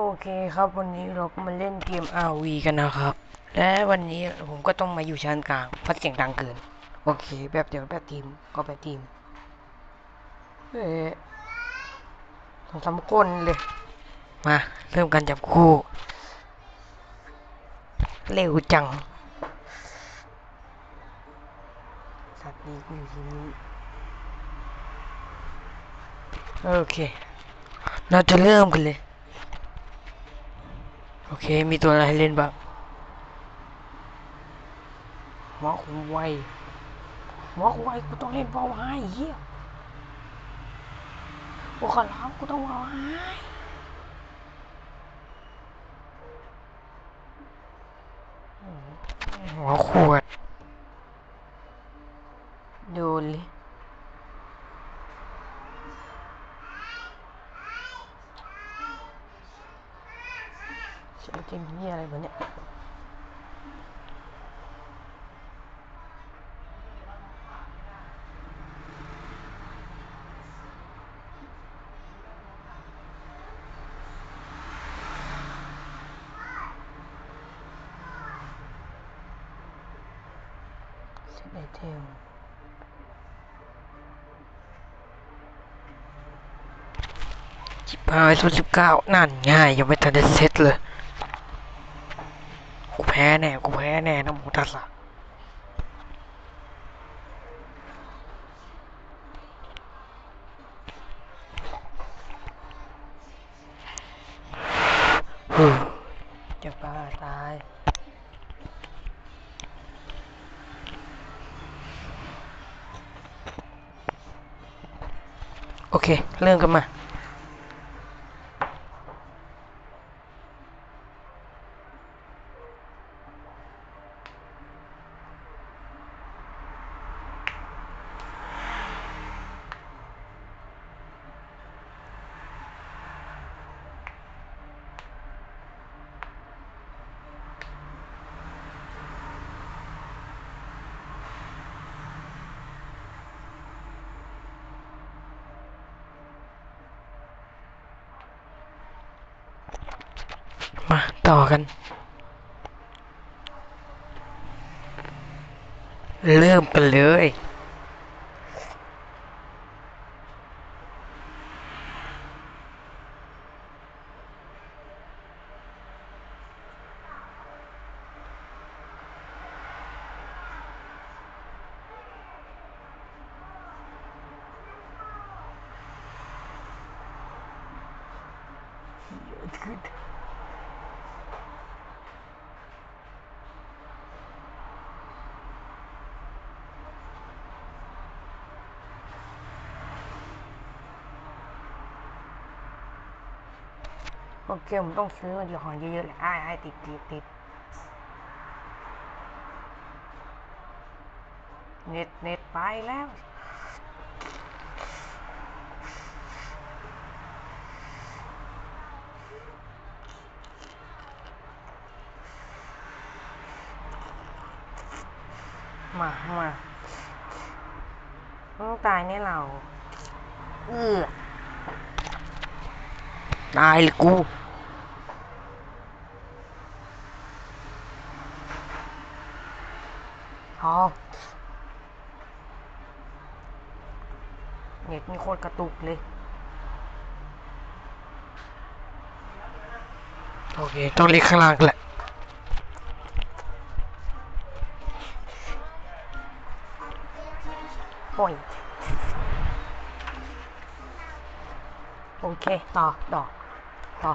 โอเคครับวันนี้เราก็มาเล่นเกม RV กันนะครับ และวันนี้ผมก็ต้องมาอยู่ชั้นกลางเพราะเสียงดังเกิน โอเค แบบเดียวแบบทีมก็แบบทีมเอ๊ะสองสามคนเลย มา เริ่มกันจับคู่ เร็วจัง สัตว์นี้กูอยู่ที่นี่โอเค เราจะเริ่มกันเลย โอเค มีตัวอะไรให้เล่นบ้างหมอคุไวหมอคุไวกูต้องเล่นเบาไห้เหี้ยกูขอร้องกูต้องเบาไห้หัวขวด โดนเลยฉันจะมีอะไรบ้างเนี่ย เซตไอเทมสิบห้าสุดสิบเก้านั่นง่ายยังไม่ทันได้เซตเลย กูแพ้แน่ กูแพ้แน่นะหมูตัสสะฮึ่มจะบ้าตาย โอ เค เริ่มกันมา มา ต่อกัน เริ่มกันเลย โอเคผมต้องซื้อมันของเยอะๆเลยไอ้ไอ้ติดติดติดเน็ตเน็ตไปแล้วมามาต้องตายเนี่ยเรา เออ ตายเลยกูทองเน็ตนี่โคตรกระตุกเลย โอเค ต้องเล็กข้างล่างแหละโอ้ยโอเค ต่อต่อ ต่อ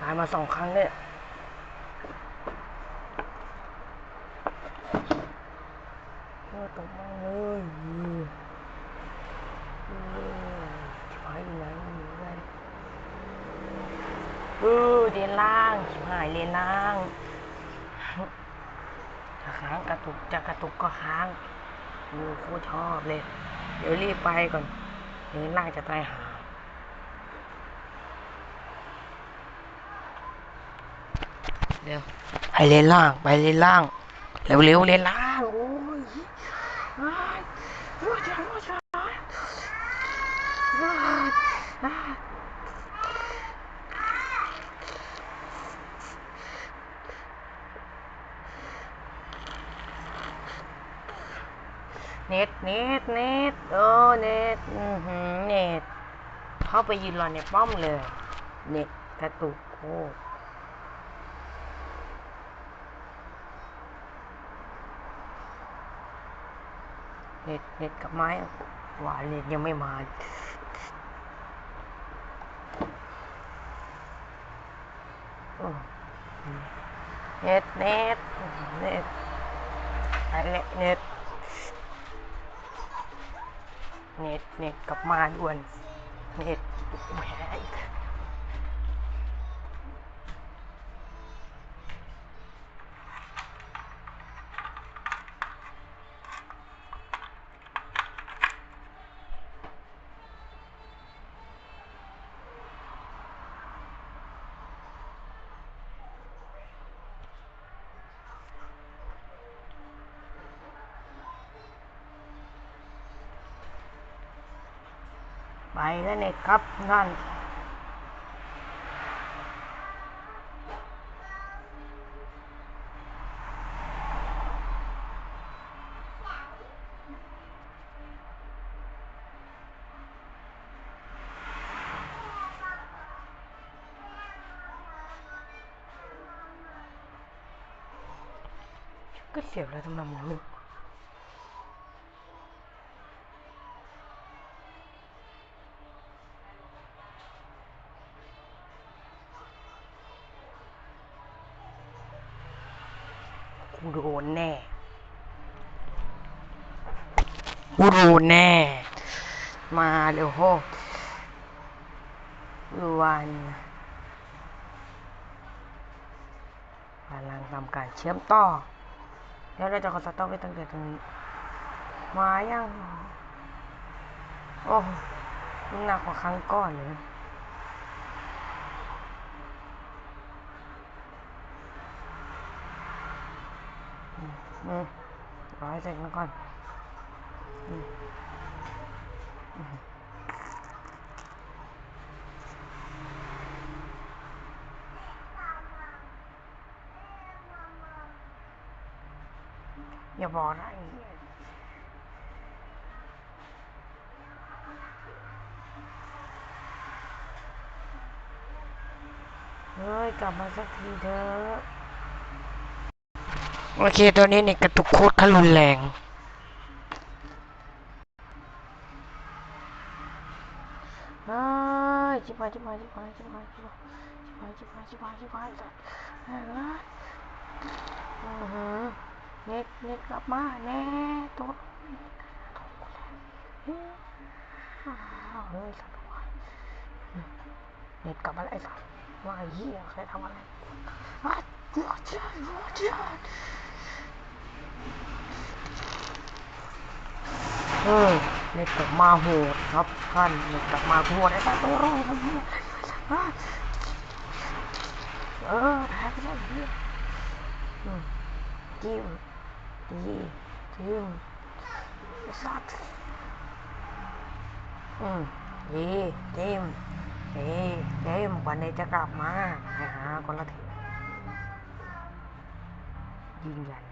ตายมาสองครั้งเนี่ย เออตกมาเลยเออชิบหายอยู่ไหนอยู่ไหนเออเรียนล่างชิบหายเรียนล่างจะค้างกระตุกจะกระตุกก็ค้างโอ้โคตรชอบเลย เดี๋ยวรีบไปก่อนเดี๋ยวล่างจะตายหาเดี๋ยวให้เลนล่างไปเลนล่าง เร็วเร็วเลนล่างโอ้ยอ้ายโอ้ยจ้าโอ้ยจ้าอ้ายอ้าย เน็ตเน็ตเน็ตโอ้เน็ตอือหือเน็ตเข้าไปยืนรอในป้อมเลย เน็ตกระตุกโคตรเน็ตเน็ตกับไม้หวานเน็ตยังไม่มาเน็ตเน็ตเน็ตไปเลยเน็ต เน็ตเน็ตกลับมาด่วนเน็ตแหม ไปแล้วเน็ตครับนั่นก็เสียบแล้วทำไมมัน กูโดนแน่ กูโดนแน่ มาเร็วโหรวันกำลังทำการเชื่อมต่อ แล้วเราจะขอสต็อปไว้ตั้งแต่ตรงนี้ มายัง โอ้มันหนักกว่าครั้งก่อนเลย ừ. nói dậy nó con ừ. Bò nó anh ơi cầm ơn sắc thi thơ โอเคตัวนี้เนี่ยกระตุกโคตรขรุนแรงเฮ้ยชิบหายชิบหายชิบหายชิบหายชิบหายชิบหายชิบหายชิบหายชิบหายสัตว์เฮ้ยอือหือเน็ตเน็ตกลับมาแน่ตัวเฮ้ยอ้าวเฮ้ยสัตว์วะเน็ตกลับมาแล้วไอ้สัตว์ว่าไอ้เหี้ยใครทำอะไรอ้าวหัวเจ้าหัวเจ้า เออเน็ตกลับมาโหดครับท่านเน็ตกลับมาโหดไอ้ตว์ตัวร้อยครับเนี่ยอ้าวเออแพ้ไปแล้วเหี้ยจิ้มดีจิ้มสัตว์อืมดีจิ้มดีจิ้มวันนี้จะกลับมาไปหาคนละทียืนยันเ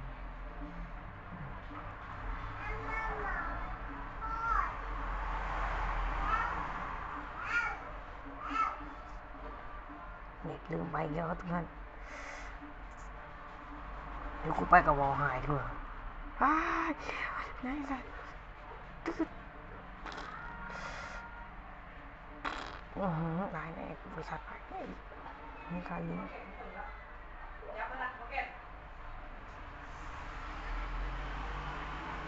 ลืมไปเยอะทุกท่านเดี๋ยวกูไปกับวอลหายดีกว่าอ้ายไหนสัตว์ตึ๊ดอือหือตายแน่กูบริษัทตายแน่มีการยิง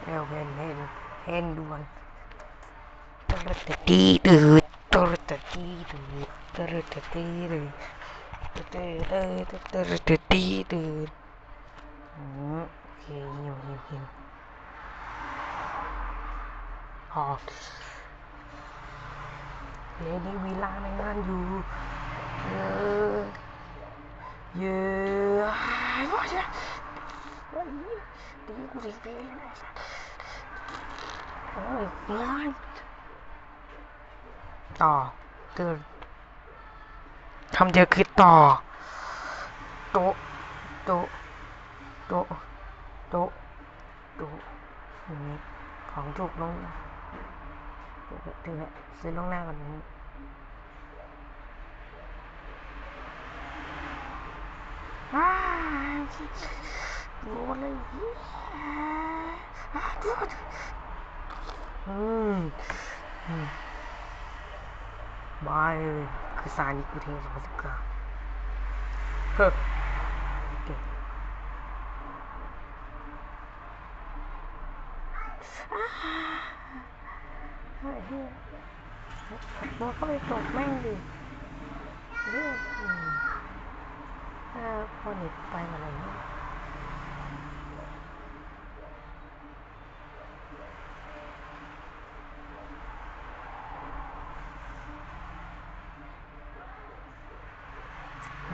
เร็วเห็นเห็นเห็นด่วนตระตะตีตืดตระตะตีตืดตระตะตีตืด Okay, okay, okay. Half. เลดี้วีลาในงานอยู่เยอะเยอะว่าจะวันนี้ดีกูสิฟีลโอ้ยงานต่อเกิด คำเดียวคือต่อโตโตโตโตโต๊ะอย่างนี้ของถูกลงถึงแล้วซื้อลงหน้าก่อนนี้ว้าวโดนเลยเหี้ยอะโดนอืมอืมบายเลย คือซานิกูเทสองสิบเก้าเฮ้อเก่งอ่าเฮ้ยเฮ้ยมันก็ไปตกแม่งดิเรื่องอ่าพอเน็ตไปอะไรเนี่ย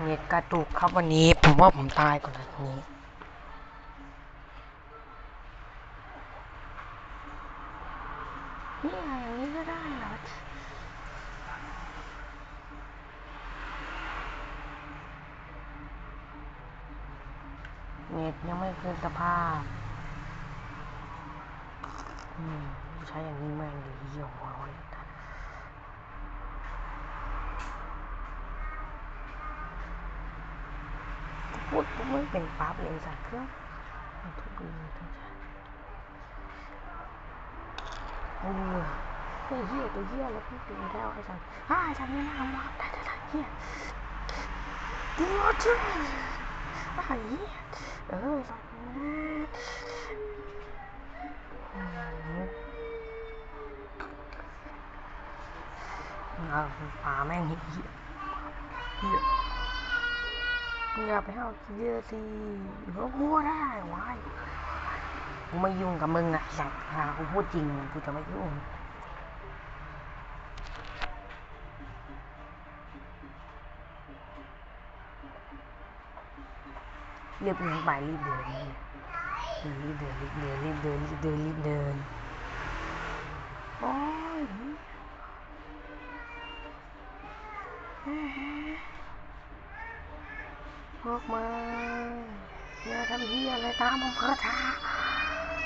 เน็ตกระดูกครับวันนี้ ผมว่าผมตายก่อนนะนี้ นี่ไงอย่างนี้ก็ได้เหรอ เน็ตยังไม่คืนสภาพ อืม ใช้อย่างนี้แม่งดีเยี่ยมหัวร้อน พูดปุ๊บไม่เป็นปั๊บเลยสัตว์เครื่องทุกทีทุกชาโอ้ยไอ้เหี้ย เหี้ยแล้วพี่ตีแล้วไอ้สัตว์อ้าไอ้สัตว์นี่น่ารักได้ได้ได้เหี้ยตัวชื่อไอ้เหี้ยเออสัตว์นะอืมเอาปลาแม่งเหี้ยเหี้ยอาไปเอาเยอะสิเขาพูดได้วายกูไม่ยุ่งกับมึงอะสัตว์หากูพูดจริงกูจะไม่ยุ่งเรีบเดินไปรีบเดินรีบเดินรีบเดินรีบเดินรีบเดินรีบเดินโอ้ย พวกมึงอย่าทำเหี้ยอะไรตามอำเภอชา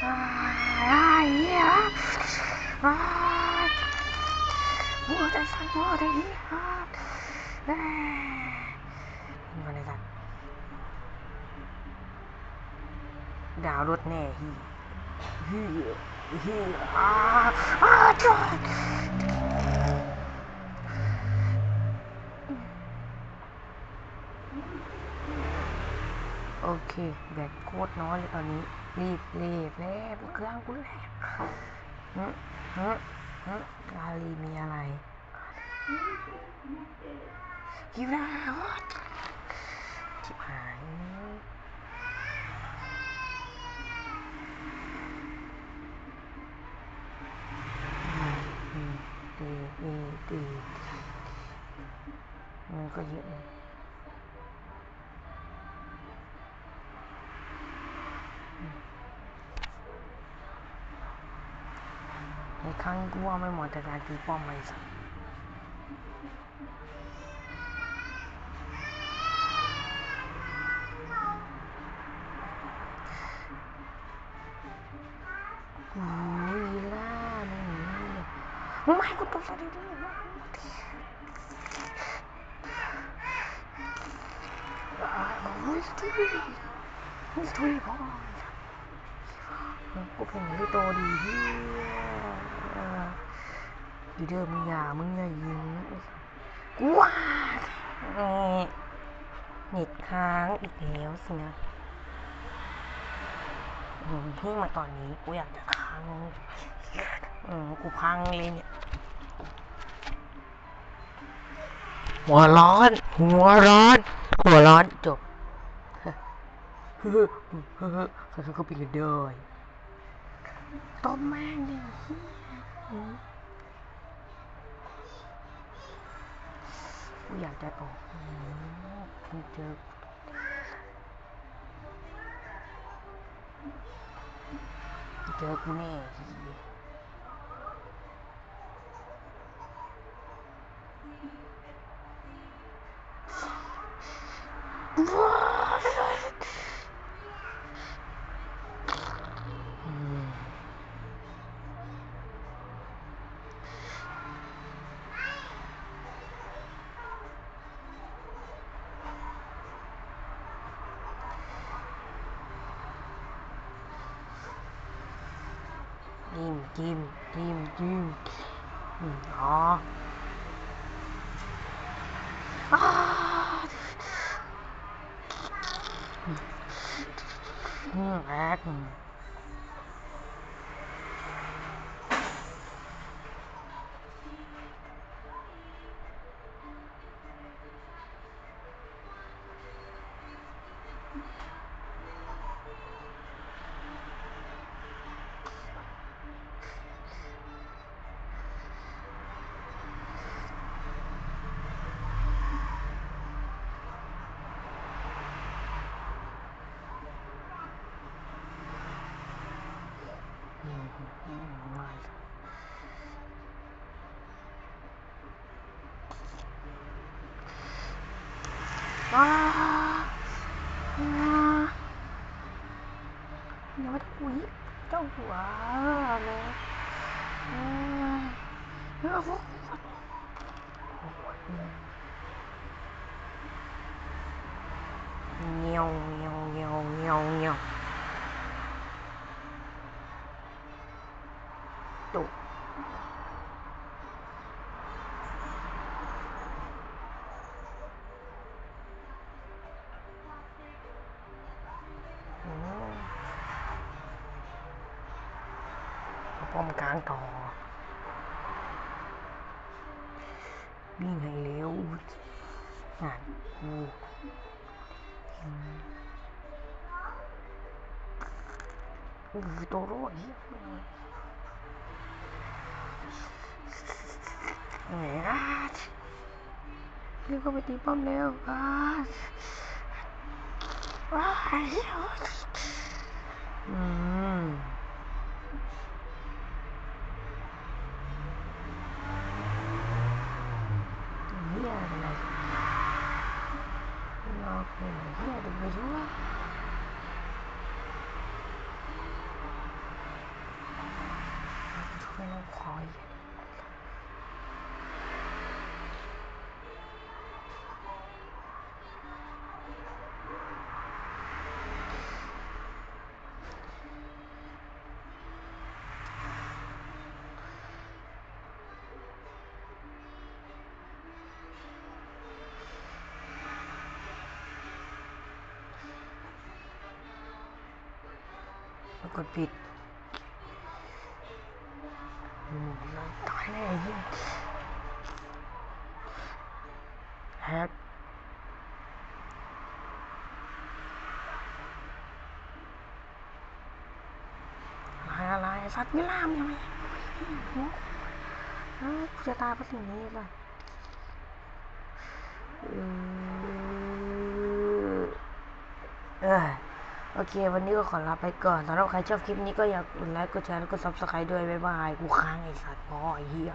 อ้าเหี้ยอ้ายหัวใจสั่นหัวใจเหี้ยเอ้ยมาเลยสัตว์ดาวรถแน่ฮีฮีฮีอาอาจอด เคแบตโคตรน้อยเลยตอนนี้ รีบรีบแล้วเครื่องกูแรงฮึฮึฮึอาลีมีอะไรอยู่นะวชิบหายดีดีดีมันก็เยอะนะอืม ในครั้งกูว่าไม่เหมาะแต่กา ดีเดอร์มึงอย่ามึงอย่ายิงนะกูว่าเน็ตค้างอีกแล้วสินะเพิ่งมาตอนนี้กูอยากจะค้างอืมกูพังเลยเนี่ยหัวร้อน หัวร้อน หัวร้อนจบเฮ้อเฮ้อเขาเขาเป็นกันด้วยต้มแม่งเฮีย อยากจะออกอืมมึงเจอเจอกูแน่อื จิ้มจิ้มจิ้มจิ้ มอืมอ๋ออ้าอืมแอ๊กอืมอื มอืมไม่ว้าว้าอย่ามาถุยเจ้าหัวเลยเอ้ยเอ้ยโอ้โหเงี้ยวเงี้ยวเงี้ยวเงี้ยวเงี้ยวตุก อืมเอาป้อมกลางต่อ วิ่งให้เร็ว งานกูอืมอือโตโร่เหี้ยอาดรีบเข้าไปตีป้อมเร็วอาดว้ายเหี้ยอืมเหี้ยอะไรรอเป็นเหี้ยดึงไปทั่วช่วยน้ องคอยกดผิดอืมตายแน่ยิ่งแฮกอะไรอะไรสัตว์ไม่ล่ามยังไงเออกูจะตายเพราะสิ่งนี้ล่ะเออเออ โอเค วันนี้ก็ขอลาไปก่อนสำหรับใครชอบคลิปนี้ก็อย่ากดไลค์กดแชร์แล้วกดซับสไครต์ด้วยบ๊ายบายกูค้างไอ้สัตว์พอไอ้เหี้ย